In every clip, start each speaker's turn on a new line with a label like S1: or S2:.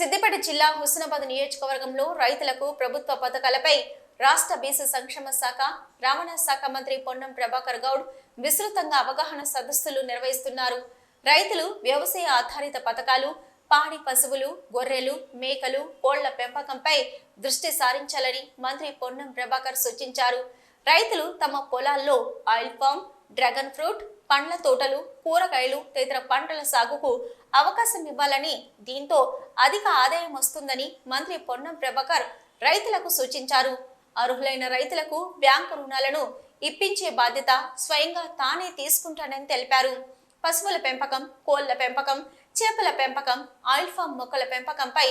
S1: సిద్దిపేట జిల్లా హుస్నాబాద్ నియోజకవర్గంలో రైతులకు ప్రభుత్వ పథకాలపై రాష్ట్ర బీసీ సంక్షేమ శాఖ రవాణా శాఖ మంత్రి పొన్నం ప్రభాకర్ గౌడ్ విస్తృతంగా అవగాహన సదస్సులు నిర్వహిస్తున్నారు. రైతులు వ్యవసాయ ఆధారిత పథకాలు పాడి పశువులు గొర్రెలు మేకలు కోళ్ళ పెంపకంపై దృష్టి సారించాలని మంత్రి పొన్నం ప్రభాకర్ సూచించారు. రైతులు తమ పొలాల్లో ఆయిల్ ఫామ్ డ్రాగన్ ఫ్రూట్ పండ్ల తోటలు కూరగాయలు తదితర పంటల సాగుకు అవకాశం ఇవ్వాలని దీంతో అధిక ఆదాయం వస్తుందని మంత్రి పొన్నం ప్రభాకర్ రైతులకు సూచించారు. అర్హులైన రైతులకు బ్యాంకు రుణాలను ఇప్పించే బాధ్యత స్వయంగా తానే తీసుకుంటానని తెలిపారు. పశువుల పెంపకం కోళ్ళ పెంపకం చేపల పెంపకం ఆయిల్ ఫామ్ మొక్కల పెంపకంపై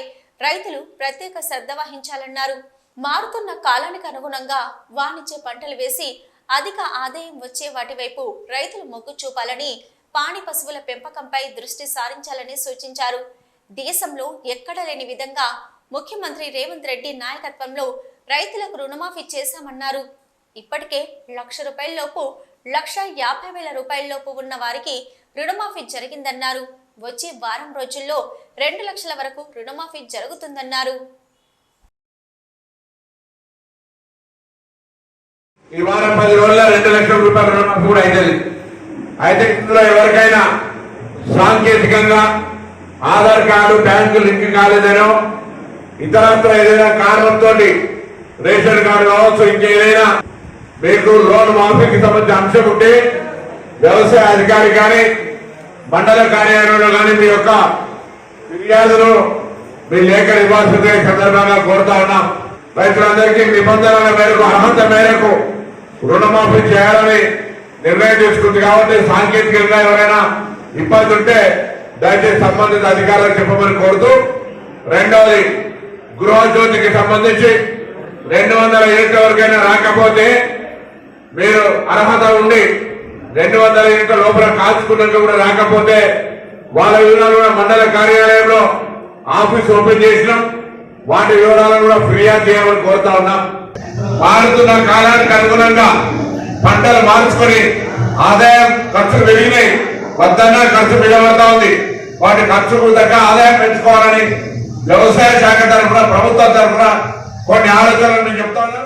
S1: రైతులు ప్రత్యేక శ్రద్ధ వహించాలన్నారు. మారుతున్న కాలానికి అనుగుణంగా వాణిజ్య పంటలు వేసి అధిక ఆదాయం వచ్చే వాటి వైపు రైతులు మొగ్గు చూపాలని పాడి పశువుల పెంపకంపై దృష్టి సారించాలని సూచించారు. దేశంలో ఎక్కడ లేని విధంగా ముఖ్యమంత్రి రేవంత్ రెడ్డి నాయకత్వంలో రైతులకు రుణమాఫీ చేశామన్నారు. ఇప్పటికే లక్ష రూపాయలలోపు లక్ష యాభై వేల రూపాయలలోపు ఉన్న వారికి రుణమాఫీ జరిగిందన్నారు. వచ్చే వారం రోజుల్లో రెండు లక్షల వరకు రుణమాఫీ జరుగుతుందన్నారు.
S2: ఈ వారం పది రోజుల్లో రెండు లక్షల రూపాయల రుణమాఫీ కూడా అవుతుంది అయితే ఇందులో ఎవరికైనా సాంకేతికంగా ఆధార్ కార్డు బ్యాంకు లింక్ కాలేదనో ఇతరత్ర ఏదైనా కారణంతో రేషన్ కార్డు కావచ్చు ఇంకేదైనా మీకు లోన్ మాఫీకి సంబంధించిన అంశం ఉంటే వ్యవసాయ అధికారి కానీ మండల కార్యాలయంలో కానీ మీ యొక్క ఫిర్యాదులు మీ లేఖ ఇవ్వాల్సిందే సందర్భంగా కోరుతా ఉన్నాం. రైతులందరికీ నిబంధనల మేరకు అర్హత మేరకు రుణమాఫీ చేయాలని నిర్ణయం తీసుకుంది కాబట్టి సాంకేతిక ఎవరైనా ఇబ్బంది ఉంటే దయచేసి సంబంధిత అధికారులకు చెప్పమని కోరుతూ రెండవది గృహజ్యోతికి సంబంధించి రెండు వందల యూనిట్ల వరకైనా రాకపోతే మీరు అర్హత ఉండి రెండు వందల యూనిట్ల లోపల కాల్చుకున్నట్లు కూడా రాకపోతే వాళ్ళ వివరాలు కూడా మండల కార్యాలయంలో ఆఫీస్ ఓపెన్ చేసినాం. వాటి వివరాలను కూడా ఫిర్యాదు చేయమని కోరుతా ఉన్నాం. మారుతున్న కాలానికి అనుగుణంగా పంటలు మార్చుకొని ఆదాయం ఖర్చులు పెరిగినాయి. వద్దన్నా ఖర్చు పెరగబడతా ఉంది. వాటి ఖర్చుకు తగ్గ ఆదాయం పెంచుకోవాలని వ్యవసాయ శాఖ తరఫున ప్రభుత్వం తరఫున కొన్ని ఆలోచనలు నేను చెప్తాను